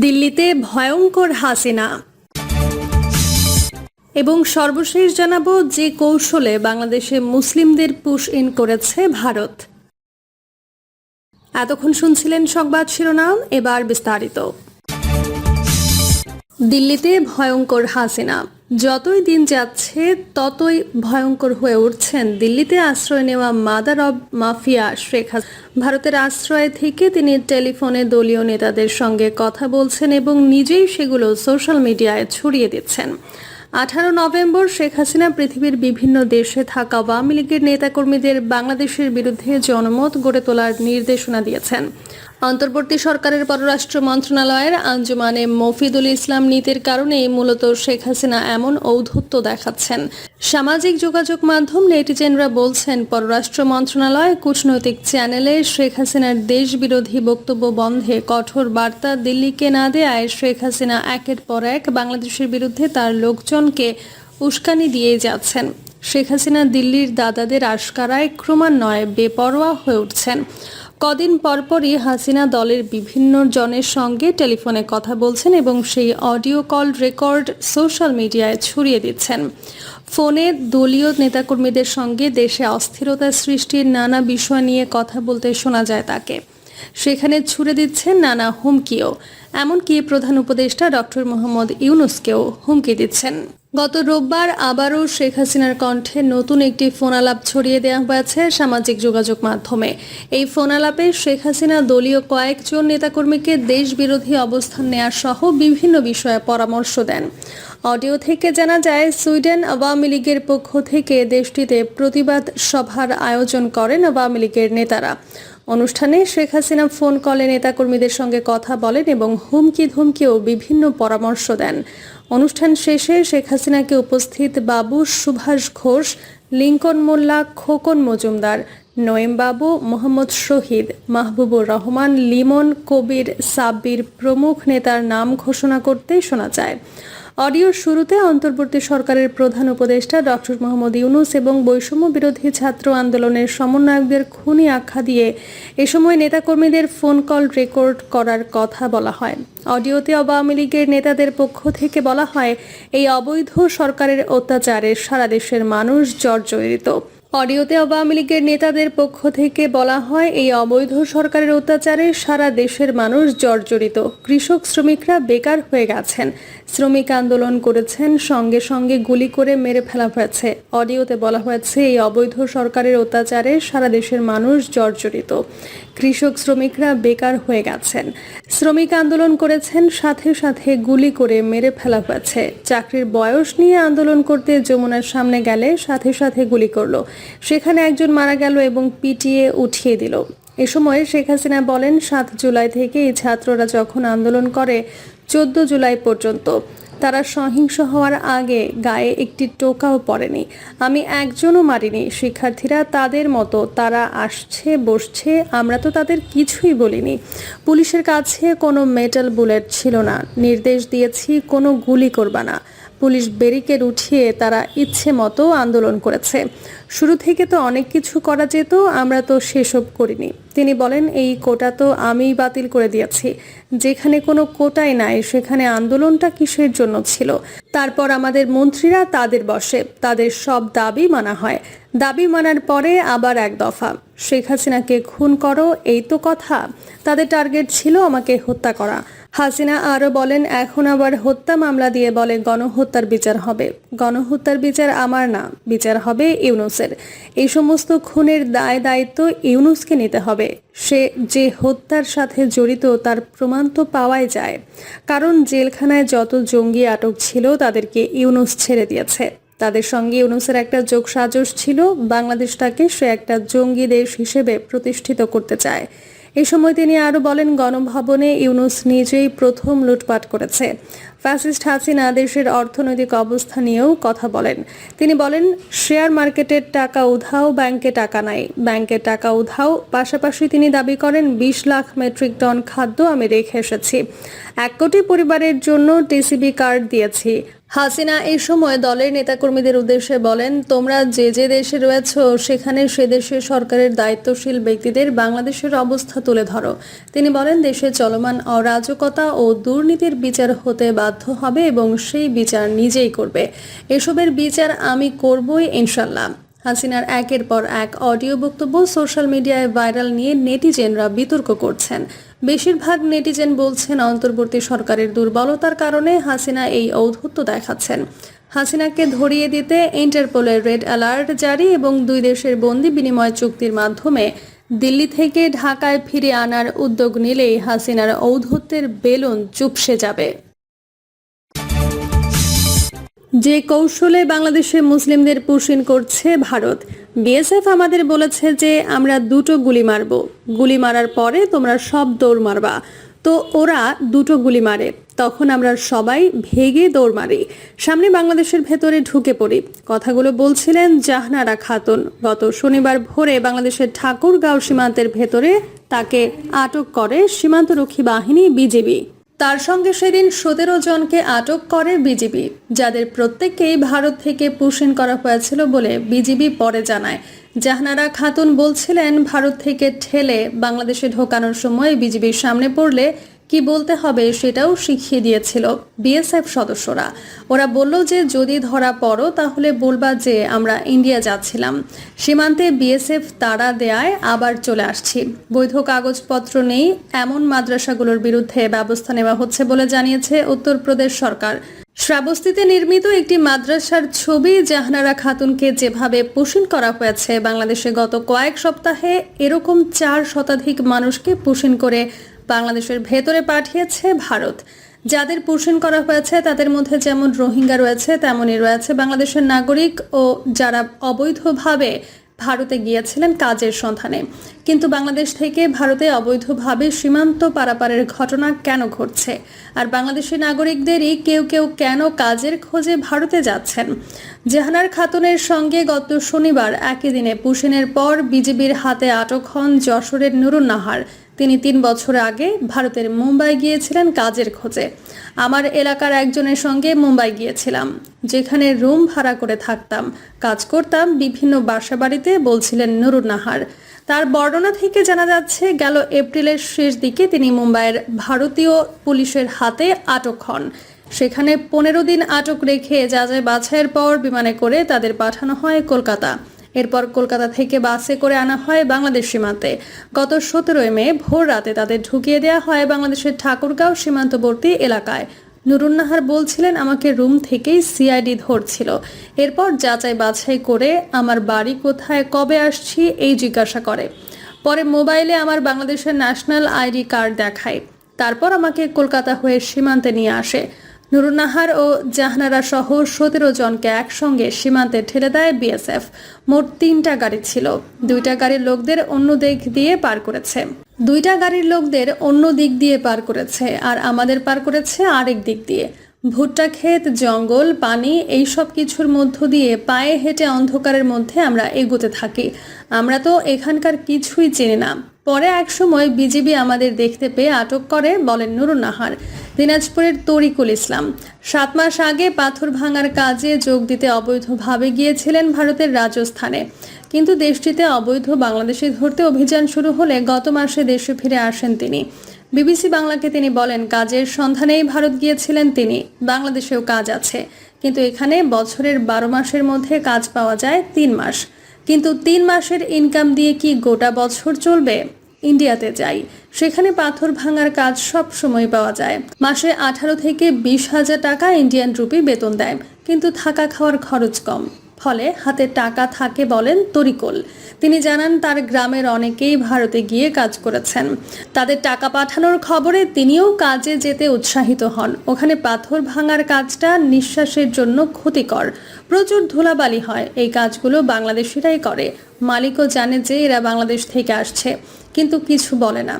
দিল্লিতে ভয়ঙ্কর হাসিনা। এবং সর্বশেষ জানাব যে কৌশলে বাংলাদেশে মুসলিমদের পুশ ইন করেছে ভারত। এতক্ষণ শুনছিলেন সংবাদ শিরোনাম, এবার বিস্তারিত। দিল্লিতে ভয়ঙ্কর হাসিনা। যতই দিন যাচ্ছে, ততই ভয়ঙ্কর হয়ে উঠছেন দিল্লিতে আশ্রয় নেওয়া মাদার অব মাফিয়া শেখ ভারতের আশ্রয় থেকে তিনি টেলিফোনে দলীয় নেতাদের সঙ্গে কথা বলছেন এবং নিজেই সেগুলো সোশ্যাল মিডিয়ায় ছড়িয়ে দিচ্ছেন। আঠারো নভেম্বর শেখ হাসিনা পৃথিবীর বিভিন্ন দেশে থাকা আওয়ামী লীগের নেতাকর্মীদের বাংলাদেশের বিরুদ্ধে জনমত গড়ে তোলার নির্দেশনা দিয়েছেন। অন্তর্বর্তী সরকারের পররাষ্ট্র মন্ত্রণালয়ের আঞ্জুমানে মফিদুল ইসলাম নীতির কারণেই মূলত শেখ হাসিনা এমন ঔধত্য দেখাচ্ছেন। সামাজিক যোগাযোগ মাধ্যম নেটিজেনরা বলছেন, পররাষ্ট্র মন্ত্রণালয়, কূটনৈতিক চ্যানেলে শেখ হাসিনার দেশ বিরোধী বক্তব্য বন্ধে কঠোর বার্তা দিল্লিকে না দেয়ায় শেখ হাসিনা একের পর এক বাংলাদেশের বিরুদ্ধে তার লোকজনকে উস্কানি দিয়ে যাচ্ছেন। শেখ হাসিনা দিল্লির দাদাদের আশকারায় ক্রমান্বয়ে বেপরোয়া হয়ে উঠছেন। কদিন পরপরই হাসিনা দলের বিভিন্ন জনের সঙ্গে টেলিফোনে কথা বলছেন এবং সেই অডিও কল রেকর্ড সোশ্যাল মিডিয়ায় ছড়িয়ে দিচ্ছেন। ফোনে দলীয় নেতাকর্মীদের সঙ্গে দেশে অস্থিরতা সৃষ্টির নানা বিষয় নিয়ে কথা বলতে শোনা যায় তাকে। সেখানে ছুড়ে দিচ্ছেন নানা হুমকিও। এমনকি প্রধান উপদেষ্টা ডক্টর মোহাম্মদ ইউনুসকেও হুমকি দিচ্ছেন। গত রোববার আবারও শেখ হাসিনার কণ্ঠে নতুন একটি ফোনালাপ ছড়িয়ে দেওয়া হয়েছে সামাজিক যোগাযোগ মাধ্যমে। এই ফোনালাপে শেখ হাসিনা দলীয় কয়েকজন নেতাকর্মীকে দেশ বিরোধী অবস্থান নেওয়া সহ বিভিন্ন বিষয়ে পরামর্শ দেন। অডিও থেকে জানা যায়, সুইডেন আওয়ামী লীগের পক্ষ থেকে দেশটিতে প্রতিবাদ সভার আয়োজন করেন আওয়ামী লীগের নেতারা। অনুষ্ঠানে শেখ হাসিনা ফোন কলে নেতাকর্মীদের সঙ্গে কথা বলেন এবং হুমকি ধুমকিও বিভিন্ন পরামর্শ দেন। অনুষ্ঠান শেষে শেখ হাসিনাকে উপস্থিত বাবু সুভাষ ঘোষ, লিঙ্কন মোল্লা, খোকন মজুমদার, নয়েম বাবু, মোহাম্মদ শহীদ, মাহবুবুর রহমান, লিমন, কবির সাব্বির প্রমুখ নেতার নাম ঘোষণা করতে শোনা যায়। অডিওর শুরুতে অন্তর্বর্তী সরকারের প্রধান উপদেষ্টা ডক্টর মোহাম্মদ ইউনুস এবং বৈষম্য বিরোধী ছাত্র আন্দোলনের সমন্বয়কদের খুনি আখ্যা দিয়ে এ সময় নেতাকর্মীদের ফোন কল রেকর্ড করার কথা বলা হয়। অডিওতে আওয়ামী লীগের নেতাদের পক্ষ থেকে বলা হয়, এই অবৈধ সরকারের অত্যাচারে সারা দেশের মানুষ জর্জরিত। অডিওতে আওয়ামী লীগের নেতাদের পক্ষ থেকে বলা হয়, এই অবৈধ সরকারের অত্যাচারে সারা দেশের মানুষ জর্জরিত। কৃষক শ্রমিকরা বেকার হয়ে গেছেন। শ্রমিক আন্দোলন করেছেন, সঙ্গে সঙ্গে গুলি করে মেরে ফেলা হয়েছে। অডিওতে বলা হয়েছে, এই অবৈধ সরকারের অত্যাচারে সারা দেশের মানুষ জর্জরিত। কৃষক শ্রমিকরা বেকার হয়ে গেছেন। শ্রমিক আন্দোলন করেছেন, সাথে সাথে গুলি করে মেরে ফেলা হয়েছে। চাকরির বয়স নিয়ে আন্দোলন করতে যমুনার সামনে গেলে সাথে সাথে গুলি করল। সেখানে একজন মারা গেল এবং পিটিয়ে উঠিয়ে দিল। এ সময় শেখ হাসিনা বলেন, সাত জুলাই থেকে এই ছাত্ররা যখন আন্দোলন করে, চোদ্দ জুলাই পর্যন্ত। তারা সহিংস হওয়ার আগে গায়ে একটি টোকাও পড়েনি। আমি একজনও মারিনি। শিক্ষার্থীরা তাদের মতো, তারা আসছে, বসছে, আমরা তো তাদের কিছুই বলিনি। পুলিশের কাছে কোনো মেটাল বুলেট ছিল না। নির্দেশ দিয়েছি, কোনো গুলি করবা না। পুলিশ ব্যারিকেড উঠিয়ে তারা ইচ্ছে মতো আন্দোলন করেছে। শুরু থেকে তো অনেক কিছু করা যেত, আমরা তো সেসব করিনি। তিনি বলেন, এই কোটা তো আমিই বাতিল করে দিয়েছি। যেখানে কোনো কোটাই নাই, সেখানে আন্দোলনটা কিসের জন্য ছিল? তারপর আমাদের মন্ত্রীরা তাদের বসে, তাদের সব দাবি মানা হয়। দাবি মানার পরে আবার এক দফা, শেখ হাসিনাকে খুন করো, এই তো কথা। তাদের টার্গেট ছিল আমাকে হত্যা করা। হাসিনা আরও বলেন, এখন আবার হত্যা মামলা দিয়ে বলে গণহত্যার বিচার হবে। গণহত্যার বিচার আমার না, বিচার হবে ইউনুসের। এই সমস্ত খুনের দায় দায়িত্ব ইউনুসকে নিতে হবে। সে যে হত্যার সাথে জড়িত তার প্রমাণ তো পাওয়াই যায়। কারণ জেলখানায় যত জঙ্গি আটক ছিল, তাদেরকে ইউনুস ছেড়ে দিয়েছে। তাদের সঙ্গে ইউনুসের একটা যোগ সাজস ছিল। বাংলাদেশটাকে সে একটা জঙ্গি দেশ হিসেবে প্রতিষ্ঠিত করতে চায়। এই সময় তিনি আরও বলেন, গণভবনে ইউনুস নিজেই প্রথম লুটপাট করেছে। ফ্যাসিস্ট হাসিনা দেশের অর্থনৈতিক অবস্থা নিয়েও কথা বলেন। তিনি বলেন, শেয়ার মার্কেটের টাকা উধাও, ব্যাংকে টাকা নাই। ব্যাংকে টাকা উধাও, পাশাপাশি তিনি দাবি করেন, বিশ লাখ মেট্রিক টন খাদ্য আমি রেখে এসেছি। এক কোটি পরিবারের জন্য টিসিবি কার্ড দিয়েছি। হাসিনা এই সময় দলের নেতাকর্মীদের উদ্দেশ্যে বলেন, তোমরা যে যে দেশে রয়েছ, সেখানে সে দেশের সরকারের দায়িত্বশীল ব্যক্তিদের বাংলাদেশের অবস্থা তুলে ধরো। তিনি বলেন, দেশে চলমান অরাজকতা ও দুর্নীতির বিচার হতে বাধ্য হবে এবং সেই বিচার নিজেই করবে। এসবের বিচার আমি করবই ইনশাল্লাহ হাসিনার একের পর এক অডিও বক্তব্য সোশ্যাল মিডিয়ায় ভাইরাল নিয়ে নেটিজেনরা বিতর্ক করছেন। বেশিরভাগ নেটিজেন বলছেন অন্তর্বর্তী সরকারের দুর্বলতার কারণে হাসিনা এই ঔদ্ধত্য দেখাচ্ছেন। হাসিনাকে ধরিয়ে দিতে ইন্টারপোলের রেড অ্যালার্ট জারি এবং দুই দেশের বন্দি বিনিময় চুক্তির মাধ্যমে দিল্লি থেকে ঢাকায় ফিরে আনার উদ্যোগ নিলেই হাসিনার ঔদ্ধত্যের বেলুন চুপসে যাবে। যে কৌশলে বাংলাদেশে মুসলিমদের পুষিন করছে ভারত। বিএসএফ আমাদের বলেছে যে আমরা দুটো গুলি মারব। গুলি মারার পরে তোমরা সব দৌড় মারবা। তো ওরা দুটো গুলি মারে। তখন আমরা সবাই ভেগে দৌড় মারি। সামনে বাংলাদেশের ভেতরে ঢুকে পড়ি। কথাগুলো বলছিলেন জাহনারা খাতুন। গত শনিবার ভোরে বাংলাদেশের ঠাকুরগাঁও সীমান্তের ভেতরে তাকে আটক করে সীমান্তরক্ষী বাহিনী বিজেপি তার সঙ্গে সেদিন সতেরো জনকে আটক করে বিজিবি, যাদের প্রত্যেককেই ভারত থেকে পুষিন করা হয়েছিল বলে বিজিবি পরে জানায়। জাহানারা খাতুন বলছিলেন, ভারত থেকে ঠেলে বাংলাদেশে ঢোকানোর সময় বিজিবির সামনে পড়লে কি বলতে হবে সেটাও শিখিয়ে দিয়েছিল বিএসএফ সদস্যরা। ওরা বলল যে, যদি ধরা পড়ো, তাহলে বলবা যে, আমরা ইন্ডিয়া যাচ্ছিলাম। সীমান্তে বিএসএফ তাড়া দেয়ায় আবার চলে আসছি। বৈধ কাগজপত্র নেই, এমন মাদ্রাসাগুলোর বিরুদ্ধে ব্যবস্থা নেওয়া হচ্ছে বলে জানিয়েছে উত্তরপ্রদেশ সরকার। শ্রাবস্তিতে নির্মিত একটি মাদ্রাসার ছবি জাহানারা খাতুনকে যেভাবে পুষিন করা হয়েছে, বাংলাদেশে গত কয়েক সপ্তাহে এরকম চার শতাধিক মানুষকে পুষিন করে বাংলাদেশের ভেতরে পাঠিয়েছে ভারত। যাদের পুষিন করা হয়েছে, তাদের মধ্যে যেমন রোহিঙ্গা রয়েছে, তেমনই রয়েছে বাংলাদেশের নাগরিক ও যারা অবৈধভাবে ভারতে গিয়েছিলেন কাজের সন্ধানে। কিন্তু বাংলাদেশ থেকে ভারতে অবৈধভাবে সীমান্ত পারাপারের ঘটনা কেন ঘটছে? আর বাংলাদেশি নাগরিকদেরই কেউ কেউ কেন কাজের খোঁজে ভারতে যাচ্ছেন? জাহানার খাতুনের সঙ্গে গত শনিবার একই দিনে পুশিনের পর বিজেপির হাতে আটক হন যশোরের নুরুন নাহার তিনি তিন বছর আগে ভারতের মুম্বাই গিয়েছিলেন কাজের খোঁজে। আমার এলাকার একজনের সঙ্গে মুম্বাই গিয়েছিলাম, যেখানে রুম ভাড়া করে থাকতাম, কাজ করতাম, বিভিন্ন বাসা বাড়িতে বলছিলেন নুরুন নাহার। তার বর্ণনা থেকে জানা যাচ্ছে, গেল এপ্রিলের শেষ দিকে তিনি মুম্বাইয়ের ভারতীয় পুলিশের হাতে আটক হন। সেখানে পনেরো দিন আটক রেখে যা যাচাই বাছাইয়ের পর বিমানে করে তাদের পাঠানো হয় কলকাতা। এরপর কলকাতা থেকে বাসে করে আনা হয় বাংলাদেশ সীমান্তে। গত সতেরোই মে ভোর রাতে তাদের ঢুকিয়ে দেওয়া হয় বাংলাদেশের ঠাকুরগাঁও সীমান্তবর্তী এলাকায়। নুরুন্নাহার বলছিলেন, আমাকে রুম থেকেই সিআইডি ধরছিল। এরপর যাচাই বাছাই করে আমার বাড়ি কোথায়, কবে আসছি, এই জিজ্ঞাসা করে। পরে মোবাইলে আমার বাংলাদেশের ন্যাশনাল আইডি কার্ড দেখায়। তারপর আমাকে কলকাতা হয়ে সীমান্তে নিয়ে আসে। নুরুন্নাহার ও জাহনারা সহ সতেরো জনকে একসঙ্গে সীমান্তে ঠেলে দেয় বিএসএফ। মোট তিনটা গাড়ি ছিল। দুইটা গাড়ির লোকদের অন্য দিক দিয়ে পার করেছে। দুইটা গাড়ির লোকদের অন্য দিক দিয়ে পার করেছে আর আমাদের পার করেছে আরেক দিক দিয়ে। ভুট্টা ক্ষেত, জঙ্গল, পানি এই সব কিছুর মধ্য দিয়ে পায়ে হেঁটে অন্ধকারের মধ্যে আমরা এগোতে থাকি। আমরা তো এখানকার কিছুই চিনি না। পরে এক সময় বিজিবি আমাদের দেখতে পেয়ে আটক করে, বলেন নুরুন নাহার। দিনাজপুরের তরিকুল ইসলাম। সাত মাস আগে পাথর ভাঙার কাজে যোগ দিতে অবৈধভাবে গিয়েছিলেন ভারতের রাজস্থানে। কিন্তু দেশটিতে অবৈধ বাংলাদেশি ধরতে অভিযান শুরু হলে গত মাসে দেশে ফিরে আসেন তিনি। বিবিসি বাংলাকে তিনি বলেন, কাজের সন্ধানেই ভারত গিয়েছিলেন তিনি। বাংলাদেশেও কাজ আছে। কিন্তু এখানে বছরের বারো মাসের মধ্যে কাজ পাওয়া যায় তিন মাস। কিন্তু তিন মাসের ইনকাম দিয়ে কি গোটা বছর চলবে? ইন্ডিয়াতে যাই। সেখানে পাথর ভাঙার কাজ সব সময় পাওয়া যায়। মাসে আঠারো থেকে বিশ হাজার টাকা ইন্ডিয়ান রুপি বেতন দেয়, কিন্তু থাকা খাওয়ার খরচ কম। ফলে হাতে টাকা থাকে বলেন তরিকুল। তিনি জানান, তার গ্রামের অনেকেই ভারতে গিয়ে কাজ করেছেন। তাদের টাকা পাঠানোর খবরে তিনিও কাজে যেতে উৎসাহিত হন। ওখানে পাথর ভাঙার কাজটা নিঃশ্বাসের জন্য ক্ষতিকর। প্রচুর ধুলাবালি হয়। এই কাজগুলো বাংলাদেশিরাই করে। মালিকও জানে যে এরা বাংলাদেশ থেকে আসছে, কিন্তু কিছু বলে না।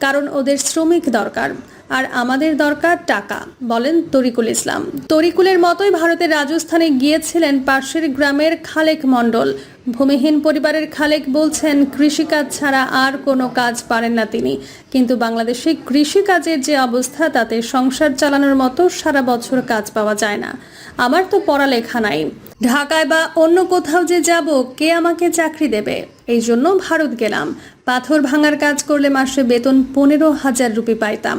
কারণ ওদের শ্রমিক দরকার। আর আমাদের দরকার টাকা, বলেন তরিকুল ইসলাম। তরিকুলের মতোই ভারতের রাজস্থানে গিয়েছিলেন পাশের গ্রামের খালেক মণ্ডল। ভূমিহীন পরিবারের খালেক বলছেন, কৃষিকাজ ছাড়া আর কোনো কাজ পারেন না তিনি। কিন্তু বাংলাদেশে কৃষিকাজের যে অবস্থা, তাতে সংসার চালানোর মতো সারা বছর কাজ পাওয়া যায় না। আমার তো পড়ালেখা নাই। ঢাকায় বা অন্য কোথাও যে যাব, কে আমাকে চাকরি দেবে? এই জন্য ভারত গেলাম। পাথর ভাঙার কাজ করলে মাসে বেতন পনেরো হাজার রুপি পাইতাম।